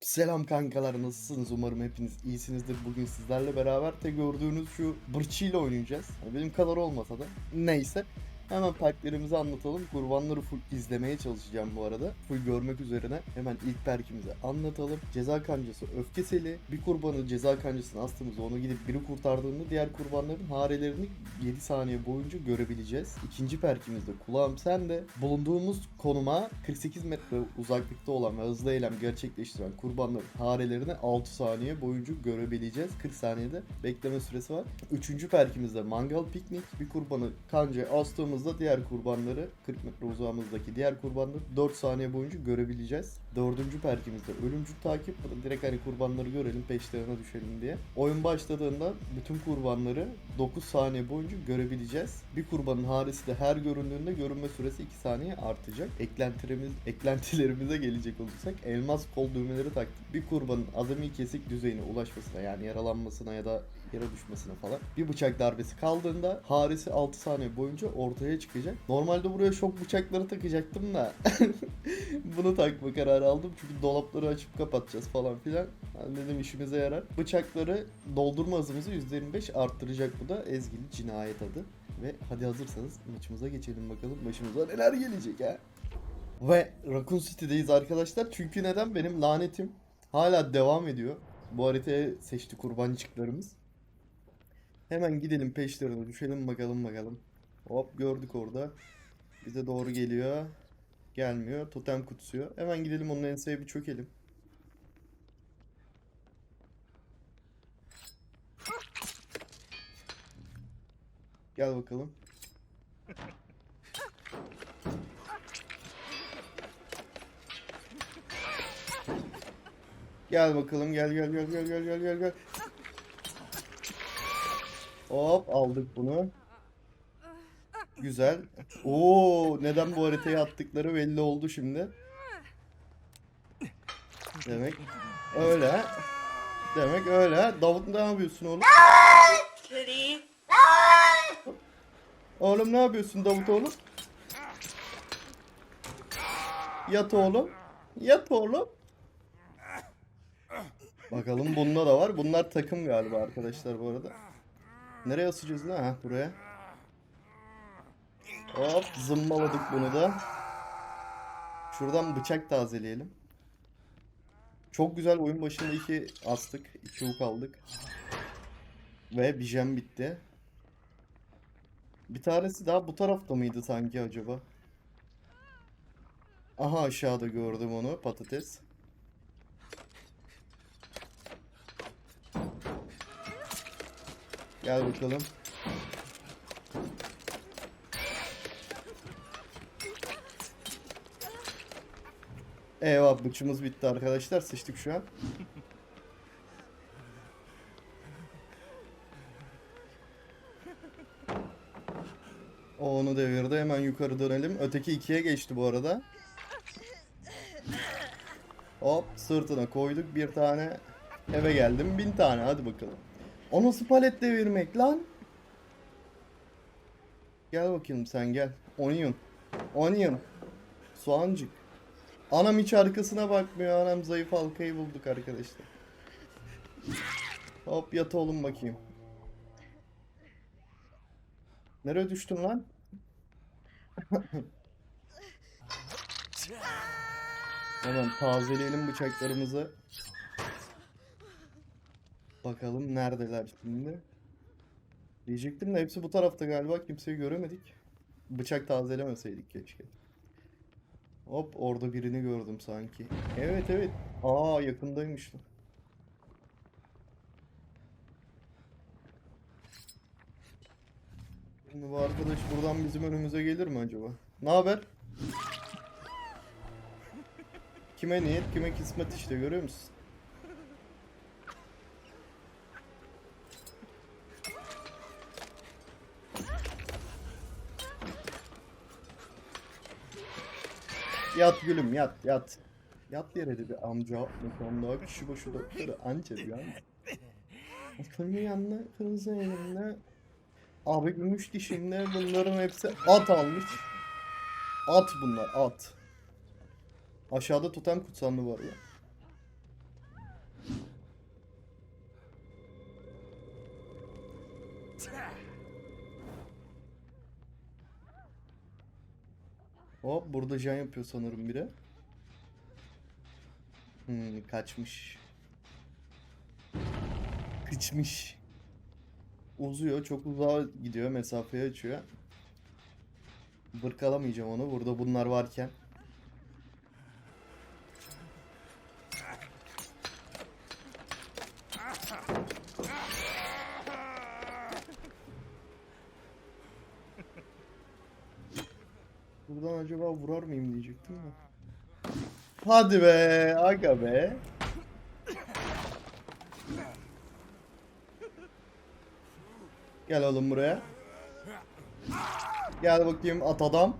Selam kankalar nasılsınız? Umarım hepiniz iyisinizdir. Bugün sizlerle beraber de gördüğünüz şu bırçıyla oynayacağız. Yani benim kadar olmasa da neyse. Hemen perklerimizi anlatalım. Kurbanları full izlemeye çalışacağım bu arada. Full görmek üzerine hemen ilk perkimizi anlatalım. Ceza kancası öfke seli. Bir kurbanı ceza kancasına astığımızda onu gidip biri kurtardığında diğer kurbanların harelerini 7 saniye boyunca görebileceğiz. İkinci perkimizde kulağım sende. Bulunduğumuz konuma 48 metre uzaklıkta olan ve hızlı eylem gerçekleştiren kurbanların harelerini 6 saniye boyunca görebileceğiz. 40 saniyede bekleme süresi var. Üçüncü perkimizde mangal piknik. Bir kurbanı kancaya astığımızda diğer kurbanları 40 metre uzağımızdaki diğer kurbanları 4 saniye boyunca görebileceğiz. Dördüncü perkimizde ölümcül takip. Direkt hani kurbanları görelim peşlerine düşelim diye. Oyun başladığında bütün kurbanları 9 saniye boyunca görebileceğiz. Bir kurbanın haresi de her göründüğünde görünme süresi 2 saniye artacak. Eklentilerimiz, eklentilerimize gelecek olursak elmas kol düğmeleri taktık. Bir kurbanın azami kesik düzeyine ulaşmasına yani yaralanmasına ya da yere düşmesine falan bir bıçak darbesi kaldığında haresi 6 saniye boyunca ortaya çıkacak. Normalde buraya şok bıçakları takacaktım da bunu takma kararı aldım çünkü dolapları açıp kapatacağız falan filan. Ben dedim işimize yarar. Bıçakları doldurma hızımızı %25 arttıracak bu da ezgili cinayet adı. Ve hadi hazırsanız maçımıza geçelim bakalım başımıza neler gelecek ha. Ve Raccoon City'deyiz arkadaşlar. Çünkü neden? Benim lanetim hala devam ediyor. Bu haritaya seçti kurbancıklarımız. Hemen gidelim peşlerine düşelim bakalım bakalım. Hop gördük orada. Bize doğru geliyor. Gelmiyor. Totem kutsuyor. Hemen gidelim onun enseye bir çökelim. Gel bakalım. Gel bakalım gel gel gel gel gel gel gel gel. Hop aldık bunu. Güzel. Oo neden bu haritaya attıkları belli oldu şimdi. Demek öyle. Demek öyle. Davut ne yapıyorsun oğlum? Oğlum ne yapıyorsun Davut oğlum? Yat oğlum. Yat oğlum. Bakalım bunda da var. Bunlar takım galiba arkadaşlar bu arada. Nereye asacağız lan? Heh, buraya. Hop zımbaladık bunu da. Şuradan bıçak tazeleyelim. Çok güzel oyun başında iki astık. iki hook aldık. Ve bir jam bitti. Bir tanesi daha bu tarafta mıydı sanki acaba? Aha aşağıda gördüm onu patates. Gel bakalım. Eyvah bıçımız bitti arkadaşlar. Sıçtık şu an. O onu devirdi. Hemen yukarı dönelim. Öteki ikiye geçti bu arada. Hop sırtına koyduk bir tane. Eve geldim bin tane hadi bakalım. O nasıl palet devirmek lan? Gel bakayım sen gel. Onion. Onion. Soğancık. Anam hiç arkasına bakmıyor. Anam zayıf halkayı bulduk arkadaşlar. Hop yat oğlum bakayım. Nereye düştün lan? Hemen tazeleyelim bıçaklarımızı. Bakalım neredeler şimdi. Diyecektim de hepsi bu tarafta galiba. Kimseyi göremedik. Bıçak tazelemeseydik keşke. Hop orada birini gördüm sanki. Evet evet. Aa yakındaymış. Şimdi bu arkadaş buradan bizim önümüze gelir mi acaba? Ne haber? Kime niyet, kime kısmet işte görüyor musun? Yat gülüm yat yat. Yat yere dedi amca. Mekanda kişi başı doktoru anca diyor ama. Kırmızı yanına kırmızı elimle. Abi gümüş dişimle bunların hepsi at almış. At bunlar at. Aşağıda totem kutsanlı var ya. Hop burada can yapıyor sanırım biri. Hmm, kaçmış. Kıçmış. Uzuyor. Çok uzağa gidiyor. Mesafeyi açıyor. Bırkalamayacağım onu. Burada bunlar varken. Buradan acaba vurar mıyım diyecektim de. Hadi be, aga be. Gel oğlum buraya. Gel bakayım at adam.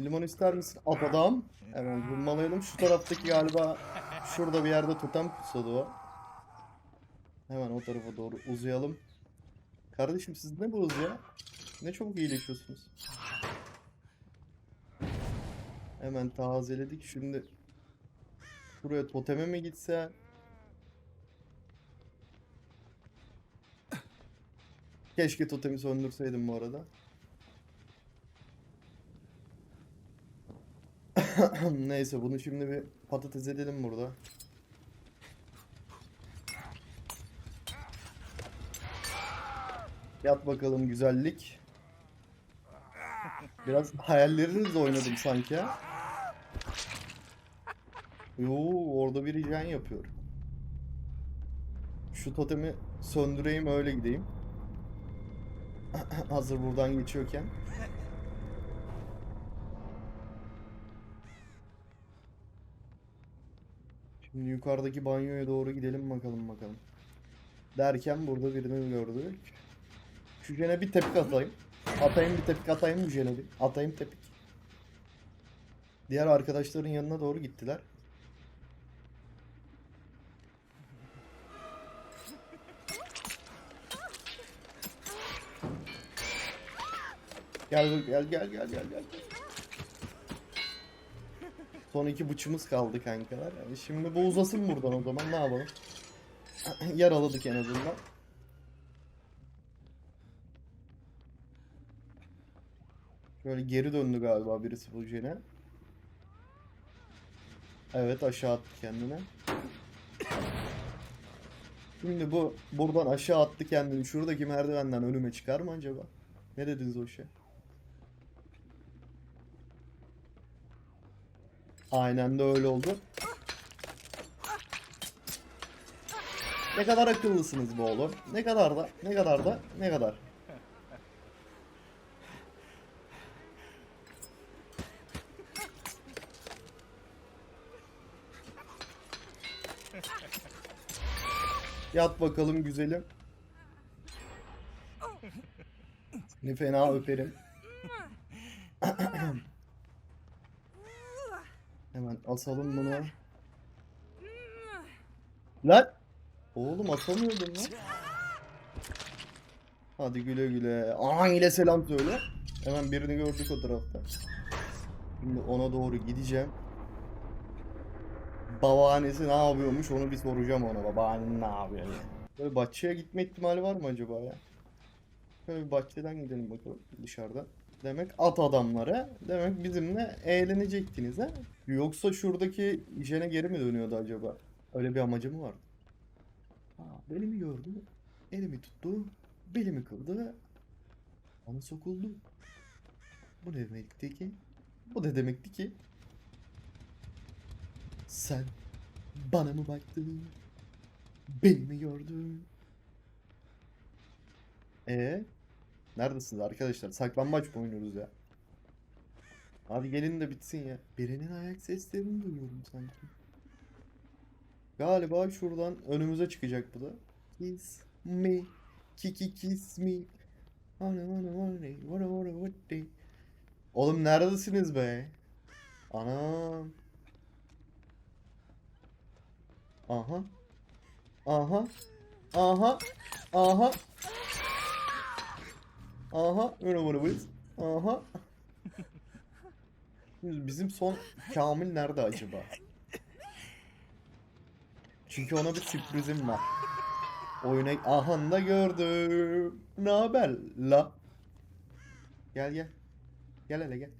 Limon ister misin? At adam. Hemen vurmalayalım. Şu taraftaki galiba şurada bir yerde totem kusadı o. Hemen o tarafa doğru uzayalım. Kardeşim siz ne bu hız ya? Ne çabuk iyileşiyorsunuz. Hemen tazeledik. Şimdi buraya toteme mi gitse? Keşke totemi söndürseydim bu arada. Neyse bunu şimdi bir patates edelim burada. Yat bakalım güzellik. Biraz hayallerinizle oynadım sanki. Yo orada bir rican yapıyor. Şu totemi söndüreyim öyle gideyim. Hazır buradan geçiyorken. Şimdi yukarıdaki banyoya doğru gidelim bakalım bakalım. Derken burada birini gördük. Şu jene bir tepki atayım. Atayım bir tepki atayım bu jene bir. Atayım tepki. Diğer arkadaşların yanına doğru gittiler. Gel gel gel gel gel gel. Son iki bıçımız kaldı kankalar. Yani şimdi bu uzasın buradan o zaman ne yapalım? Yaraladık en azından. Şöyle geri döndü galiba birisi bu jene. Evet aşağı attı kendine. Şimdi bu buradan aşağı attı kendini. Şuradaki merdivenden önüme çıkar mı acaba? Ne dediniz o işe? Aynen de öyle oldu. Ne kadar akıllısınız bu oğlum. Ne kadar da, ne kadar da, ne kadar. Yat bakalım güzelim. Ne fena öperim. Hemen asalım bunu. Lan! Oğlum atamıyordum lan. Hadi güle güle. Aman ile selam söyle. Hemen birini gördük o tarafta. Şimdi ona doğru gideceğim. Babaannesi ne yapıyormuş onu bir soracağım ona. Babaannen ne yapıyor diye. Böyle bahçeye gitme ihtimali var mı acaba ya? Böyle bir bahçeden gidelim bakalım dışarıda. Demek at adamlara. Demek bizimle eğlenecektiniz ha? Yoksa şuradaki jene geri mi dönüyordu acaba? Öyle bir amacı mı vardı? Ha, beni mi gördü? Elimi tuttu. Belimi kıldı. Bana sokuldu. Bu ne demekti ki? Bu ne demekti ki? Sen bana mı baktın? Beni mi gördün? Ee, neredesiniz arkadaşlar? Saklanmaç mı oynuyoruz ya? Hadi gelin de bitsin ya. Birinin ayak seslerini duyuyorum sanki. Galiba şuradan önümüze çıkacak bu da. Kiss me. Kiki kiss me. Oğlum neredesiniz be? Anam. Aha. Aha. Aha. Aha. Aha. Öyle vara. Aha. Bizim son Kamil nerede acaba? Çünkü ona bir sürprizim var. Oyuna ahan da gördüm. Ne haber la? Gel gel. Gel hele gel.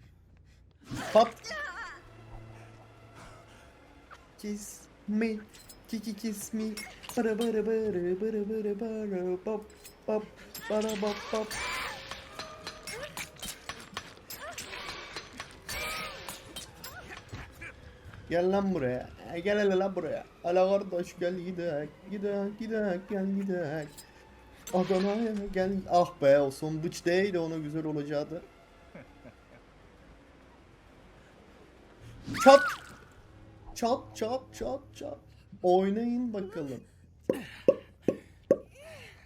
Pat. Kiss me. Kiki kiss me. Bara bara bara bara bara bara pop pop bara pop pop. Gel lan buraya. E, Gel hele lan buraya. Ala kardeş gel gidek. Gidek gidek gel gidek. Adana'ya gel. Ah be o son bıç değil ona güzel olacaktı. Çat. Çat çat çat çat. Oynayın bakalım.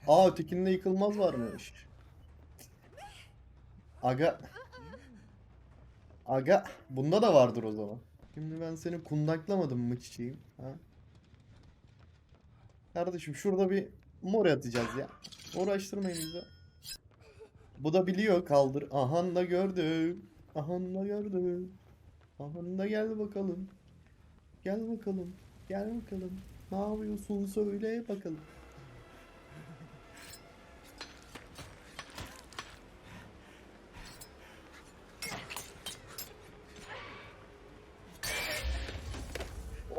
Aa ötekinde yıkılmaz varmış. Aga. Aga. Bunda da vardır o zaman. Şimdi ben seni kundaklamadım mı çiçeğim? Ha? Kardeşim şurada bir mor atacağız ya. Uğraştırmayın bizi. Bu da biliyor kaldır. Ahan da gördüm. Ahan da gördüm. Ahan da gel bakalım. Gel bakalım. Gel bakalım. Ne yapıyorsun söyle bakalım.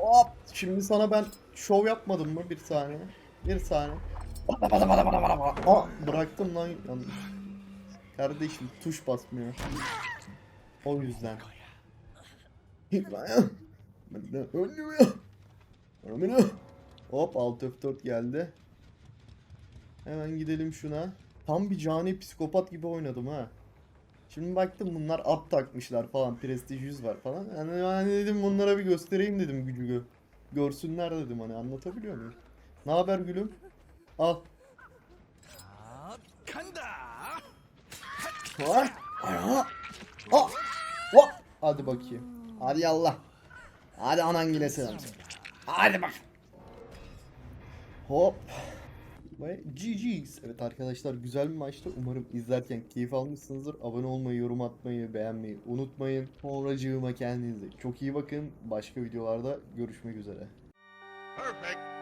Hop. Şimdi sana ben şov yapmadım mı? Bir saniye. Bir saniye. Bada bada bada bada bada. Aa, bıraktım lan yanlış. Kardeşim tuş basmıyor. O yüzden. Ölmüyor. Ölmüyor. Hop alt F4 geldi. Hemen gidelim şuna. Tam bir cani psikopat gibi oynadım ha. Şimdi baktım bunlar at takmışlar falan. Prestige 100 var falan. Yani, yani dedim bunlara bir göstereyim dedim gücü görsünler dedim hani anlatabiliyor muyum? Ne haber gülüm? Al. Var. Aa. Hop. Hadi bakayım. Hadi yallah. Hadi anangile selam. Hadi bak. Hop. Ve GG's. Evet arkadaşlar güzel bir maçtı. Umarım izlerken keyif almışsınızdır. Abone olmayı, yorum atmayı, beğenmeyi unutmayın. Sonracığıma kendinize çok iyi bakın. Başka videolarda görüşmek üzere. Perfect.